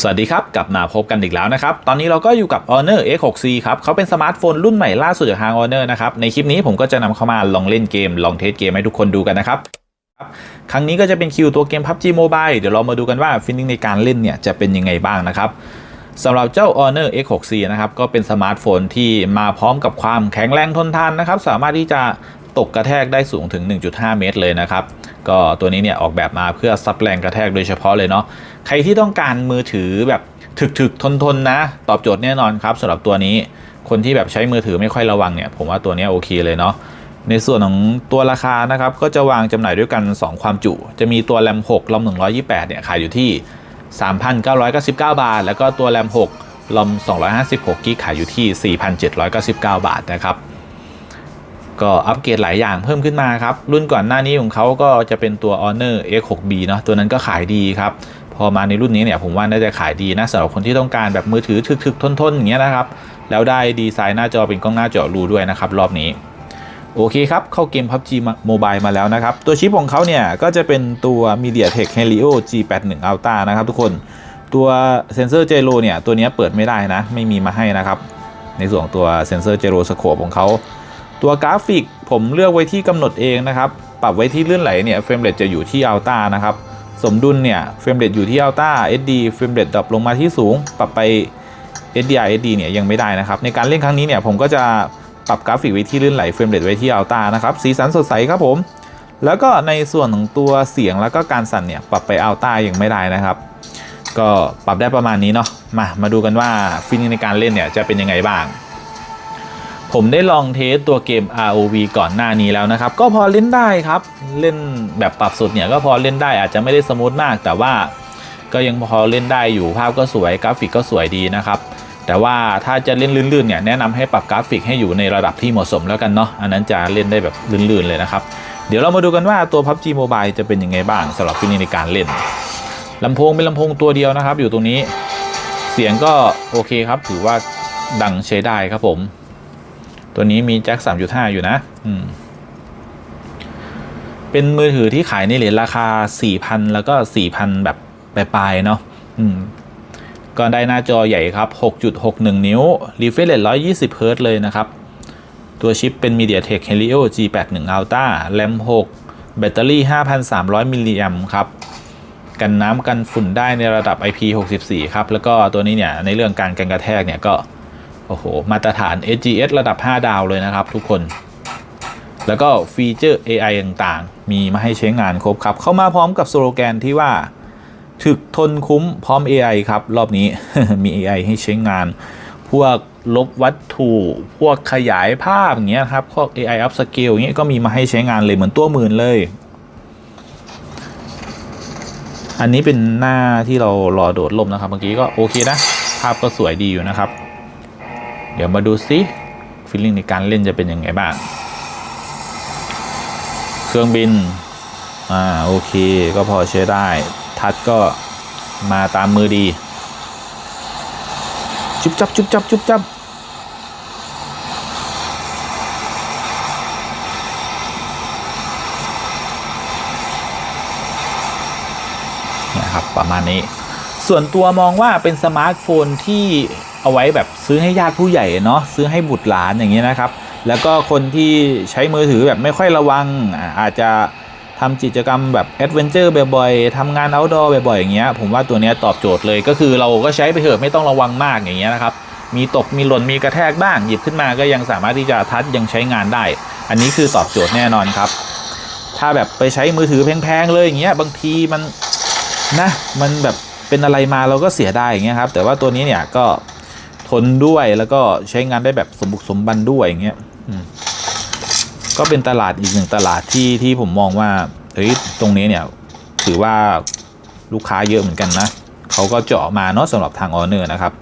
สวัสดีครับ กลับมาพบกันอีกแล้วนะครับ ตอนนี้เราก็อยู่กับ Honor X6C ครับเขาเป็นสมาร์ทโฟนรุ่นใหม่ล่าสุดจากทาง Honor นะครับ ในคลิปนี้ผมก็จะนำเข้ามาลองเล่นเกม ลองเทสเกมให้ทุกคนดูกันนะครับ ครั้งนี้ก็จะเป็นคิวตัวเกม PUBG Mobile เดี๋ยวเรามาดูกันว่าฟิลลิ่งในการเล่นเนี่ยจะเป็นยังไงบ้างนะครับสำหรับเจ้า Honor X6C นะครับก็เป็นสมาร์ทโฟนที่มาพร้อมกับความแข็งแรงทนทานนะครับสามารถที่จะตกกระแทกได้สูงถึง 1.5 เมตรเลยนะครับ ก็ตัวนี้เนี่ยออกแบบมาเพื่อซับแรงกระแทกโดยเฉพาะเลยเนาะ ใครที่ต้องการมือถือแบบถึกๆ ทนๆนะ ตอบโจทย์แน่นอนครับสำหรับตัวนี้ คนที่แบบใช้มือถือไม่ค่อยระวังเนี่ย ผมว่าตัวนี้โอเคเลยเนาะในส่วนของตัวราคานะครับ ก็จะวางจำหน่ายด้วยกัน 2 ความจุ จะมีตัวแรม6ลอม128 เนี่ย ขายอยู่ที่ 3,999 บาท แล้วก็ตัวแรม6ลอม256กิกขายอยู่ที่ 4,799 บาทนะครับก็อัปเกรดหลายอย่างเพิ่มขึ้นมาครับ รุ่นก่อนหน้านี้ของเขาก็จะเป็นตัว Honor X6B เนาะตัวนั้นก็ขายดีครับ พอมาในรุ่นนี้เนี่ยผมว่าน่าจะขายดีนะสำหรับคนที่ต้องการแบบมือถือถึกๆทนๆอย่างเงี้ยนะครับแล้วได้ดีไซน์หน้าจอเป็นกล้องหน้าจอรูด้วยนะครับรอบนี้โอเคครับ เข้าเกม PUBG Mobile มาแล้วนะครับ ตัวชิปของเขาเนี่ย ก็จะเป็นตัว MediaTek Helio G81 Ultra นะครับทุกคนตัวเซนเซอร์เจโรเนี่ย ตัวนี้เปิดไม่ได้นะ ไม่มีมาให้นะครับ ในส่วนตัวเซนเซอร์เจโรสโคปของเขา ตัวกราฟิกผมเลือกไว้ที่กำหนดเองนะครับ ปรับไว้ที่เลื่อนไหลเนี่ยเฟรมเรทจะอยู่ที่อัลต้านะครับ สมดุลเนี่ยเฟรมเรทอยู่ที่อัลต้า SD เฟรมเรทดรอปลงมาที่สูง ปรับไป SDR SD เนี่ยยังไม่ได้นะครับ ในการเล่นครั้งนี้เนี่ยผมก็จะปรับกราฟิกไว้ที่ลื่นไหลเฟรมเรทไว้ที่อัลต้านะครับ สีสันสดใสครับผม แล้วก็ในส่วนของตัวเสียงแล้วก็การสั่นเนี่ยปรับไปอัลต้ายังไม่ได้นะครับ ก็ปรับได้ประมาณนี้เนาะมามาดูกันว่าฟิลลิ่งในการเล่นเนี่ยจะเป็นยังไงบ้าง ผมได้ลองเทสตัวเกม ROV ก่อนหน้านี้แล้วนะครับ ก็พอเล่นได้ครับ เล่นแบบปรับสุดเนี่ยก็พอเล่นได้อาจจะไม่ได้สมูทมาก แต่ว่าก็ยังพอเล่นได้อยู่ภาพก็สวยกราฟิกก็สวยดีนะครับ แต่ว่าถ้าจะเล่นลื่นๆเนี่ยแนะนำให้ปรับกราฟิกให้อยู่ในระดับที่เหมาะสมแล้วกันเนาะอันนั้นจะเล่นได้แบบลื่นๆเลยนะครับ เดี๋ยวเรามาดูกันว่าตัว PUBG Mobile จะเป็นยังไงบ้างสำหรับฟิลลิ่ในการเล่นลำโพงเป็นลำโพงตัวเดียวนะครับ อยู่ตรงนี้เสียงก็โอเคครับ ถือว่าดังใช้ได้ครับผม ตัวนี้มีแจ็ค3.5 อยู่นะอืมเป็นมือถือที่ขายในเหรียญราคา 4,000 แล้วก็ 4,000 แบบปลายๆเนาะอืมก็ได้หน้าจอใหญ่ครับ 6.61 นิ้ว refresh rate 120 Hz เลยนะครับ ตัวชิปเป็น MediaTek Helio G81 Ultra RAM 6 แบตเตอรี่ 5,300 มิลลิแอมครับ กันน้ำกันฝุ่นได้ในระดับ IP64 ครับ แล้วก็ตัวนี้เนี่ย ในเรื่องการกันกระแทกเนี่ยก็ โอ้โห มาตรฐาน SGS ระดับ 5 ดาวเลยนะครับทุกคน แล้วก็ฟีเจอร์ AI ต่างๆ มีมาให้ใช้งานครบครับ เข้ามาพร้อมกับสโลแกนที่ว่า ถึกทนคุ้มพร้อม AI ครับ รอบนี้มี AI ให้ใช้งาน พวกลบวัตถุ พวกขยายภาพอย่างเงี้ยครับ พวก AI upscale อย่างเงี้ยก็มีมาให้ใช้งานเลยเหมือนตัวหมื่นเลย อันนี้เป็นหน้าที่เรารอโดดลมนะครับ เมื่อกี้ก็โอเคนะ ภาพก็สวยดีอยู่นะครับ เดี๋ยวมาดูซิฟีลลิ่งในการเล่นจะเป็นยังไงบ้าง เครื่องบิน อ่าโอเค ก็พอใช้ได้ ทัดก็มาตามมือดี จุบจับจุบจับจุบจับนะครับประมาณนี้ ส่วนตัวมองว่าเป็นสมาร์ทโฟนที่ เอาไว้แบบซื้อให้ญาติผู้ใหญ่เนาะซื้อให้บุตรหลานอย่างเงี้ยนะครับ แล้วก็คนที่ใช้มือถือแบบไม่ค่อยระวังอาจจะทำกิจกรรมแบบแอดเวนเจอร์บ่อยๆทำงานเอาท์ดอร์บ่อยๆอย่างเงี้ยผมว่าตัวเนี้ยตอบโจทย์เลยก็คือเราก็ใช้ไปเถอะไม่ต้องระวังมากอย่างเงี้ยนะครับ มีตกมีหล่นมีกระแทกบ้างหยิบขึ้นมาก็ยังสามารถที่จะทัชยังใช้งานได้ อันนี้คือตอบโจทย์แน่นอนครับ ถ้าแบบไปใช้มือถือแพงๆเลยอย่างเงี้ยบางทีมันนะมันแบบเป็นอะไรมาเราก็เสียได้อย่างเงี้ยครับแต่ว่าตัวนี้เนี่ยก็ ทนด้วยแล้วก็ใช้งานได้แบบสมบุกสมบันด้วยอย่างเงี้ยก็เป็นตลาดอีกหนึ่งตลาดที่ที่ผมมองว่าเฮ้ยตรงนี้เนี่ยถือว่าลูกค้าเยอะเหมือนกันนะเขาก็เจาะมาเนาะสำหรับทางออเนอร์นะครับ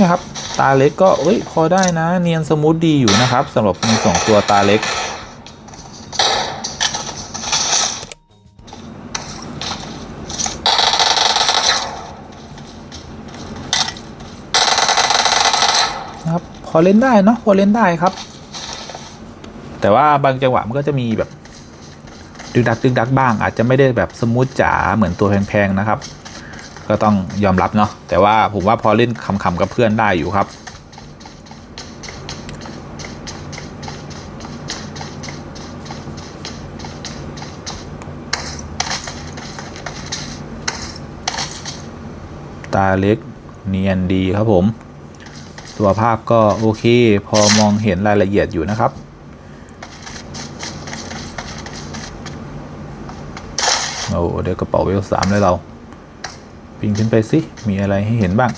นะครับตาเล็กก็เอ้ยพอได้นะ เนียนสมูทดีอยู่นะครับสำหรับมีสองตัวตาเล็ก อเล่นได้เนาะพอเล่นได้ครับ แต่ว่าบางจังหวะมันก็จะมีแบบ ดึกดักดึกดักบ้าง อาจจะไม่ได้แบบสมูทจ๋าเหมือนตัวแพงๆนะครับ ก็ต้องยอมรับเนาะแต่ว่าผมว่าพอเล่นขำๆกับเพื่อนได้อยู่ครับตาเล็กเนียนดีครับผม ตัวภาพก็โอเค พอมองเห็นรายละเอียดอยู่นะครับ โอ้เดี๋ยวกระเป๋าเวลสามเลยเรา ปิงขึ้นไปสิมีอะไรให้เห็นบ้าง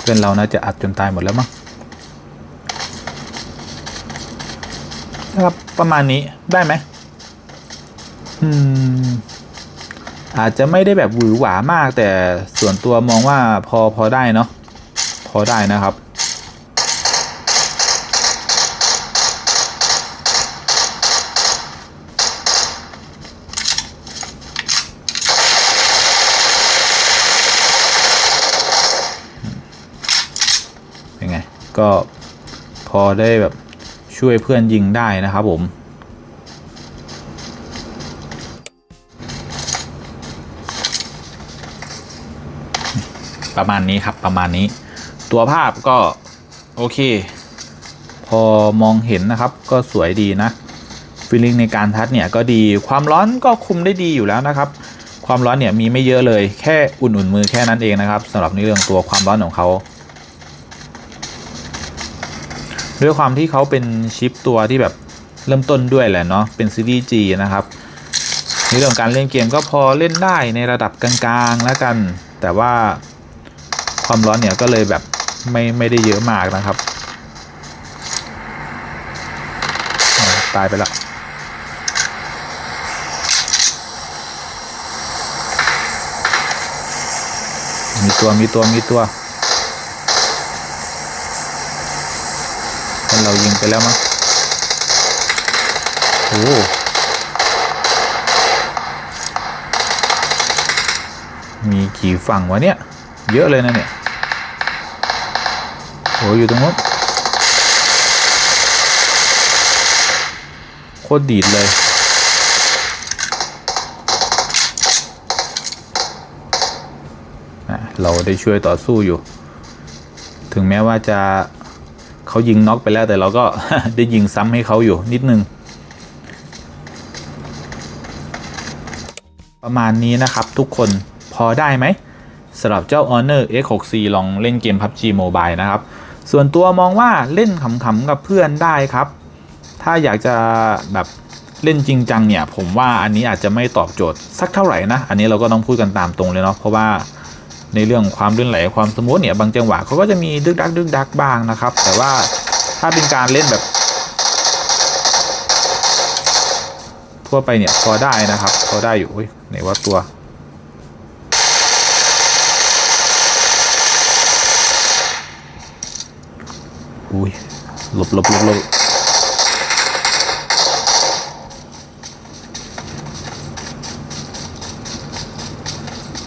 เพื่อนเราน่าจะอัดจนตายหมดแล้วมั้ง นะครับ ประมาณนี้ได้ไหมอืม อาจจะไม่ได้แบบหวือหวามาก แต่ส่วนตัวมองว่าพอพอได้เนาะพอได้นะครับเป็นไงก็พอได้แบบ ช่วยเพื่อนยิงได้นะครับผม ประมาณนี้ครับประมาณนี้ ตัวภาพก็ โอเค พอมองเห็นนะครับก็สวยดีนะฟีลลิ่งในการทัดเนี่ยก็ดีความร้อนก็คุมได้ดีอยู่แล้วนะครับ ความร้อนเนี่ยมีไม่เยอะเลยแค่อุ่นๆมือแค่นั้นเองนะครับสำหรับในเรื่องตัวความร้อนของเขา ด้วยความที่เขาเป็นชิปตัวที่แบบเริ่มต้นด้วยแหละเนาะเป็นซีรีส์ G นะครับในเรื่องการเล่นเกมก็พอเล่นได้ในระดับกลางๆแล้วกัน แต่ว่าความร้อนเนี่ยก็เลยแบบไม่ไม่ได้เยอะมากนะครับตายไปละมีตัวมีตัวมีตัวค นเรายิงไปแล้วมั้งโอ้มีกี่ฝั่งวะเนี่ย เยอะเลยนะเนี่ยโอ้อยู่ตรงนู้นโคตรดีดเลยอะเราได้ช่วยต่อสู้อยู่ ถึงแม้ว่าจะ เขายิงน็อกไปแล้วแต่เราก็ได้ยิงซ้ำให้เขาอยู่นิดนึง ประมาณนี้นะครับทุกคนพอได้ไหมสำหรับเจ้า Honor X6C ลองเล่นเกม PUBG Mobile นะครับ ส่วนตัวมองว่าเล่นขำๆกับเพื่อนได้ครับ ถ้าอยากจะแบบเล่นจริงจังเนี่ย ผมว่าอันนี้อาจจะไม่ตอบโจทย์สักเท่าไหร่นะ อันนี้เราก็ต้องพูดกันตามตรงเลยเนาะเพราะว่า ในเรื่องความลื่นไหลความสมูทเนี่ยบางจังหวะเขาก็จะมีดึกดักดึกดักบ้างนะครับ แต่ว่าถ้าเป็นการเล่นแบบ ทั่วไปเนี่ยพอได้นะครับ พอได้อยู่อุ้ยไหนว่าตัวอุ้ยหลบหลบหลบหลบ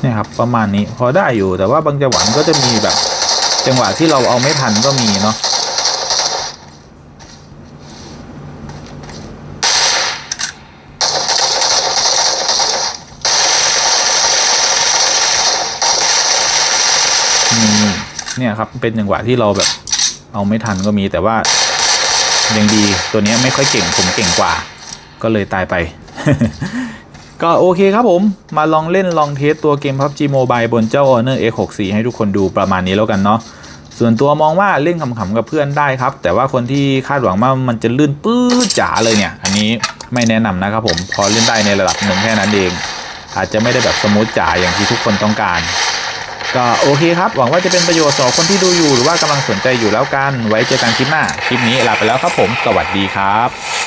เนี่ยครับประมาณนี้พอได้อยู่แต่ว่าบางจังหวะก็จะมีแบบจังหวะที่เราเอาไม่ทันก็มีเนาะมีเนี่ยครับเป็นจังหวะที่เราแบบเอาไม่ทันก็มีแต่ว่ายังดีตัวเนี้ยไม่ค่อยเก่งผมเก่งกว่า ก็เลยตายไป ก็โอเคครับผม มาลองเล่นลองเทสตัวเกม PUBG Mobile บนเจ้า Honor X64 ให้ทุกคนดูประมาณนี้แล้วกันเนาะส่วนตัวมองว่าเล่นขำๆกับเพื่อนได้ครับ แต่ว่าคนที่คาดหวังว่ามันจะลื่นปื้ดจ๋าเลยเนี่ย อันนี้ไม่แนะนำนะครับผม พอเล่นได้ในระดับหนึ่งแค่นั้นเอง อาจจะไม่ได้แบบสมูทจ๋าอย่างที่ทุกคนต้องการ ก็โอเคครับ หวังว่าจะเป็นประโยชน์สำหรับคนที่ดูอยู่หรือว่ากำลังสนใจอยู่แล้วกัน ไว้เจอกันคลิปหน้า คลิปนี้ลาไปแล้วครับผม สวัสดีครับ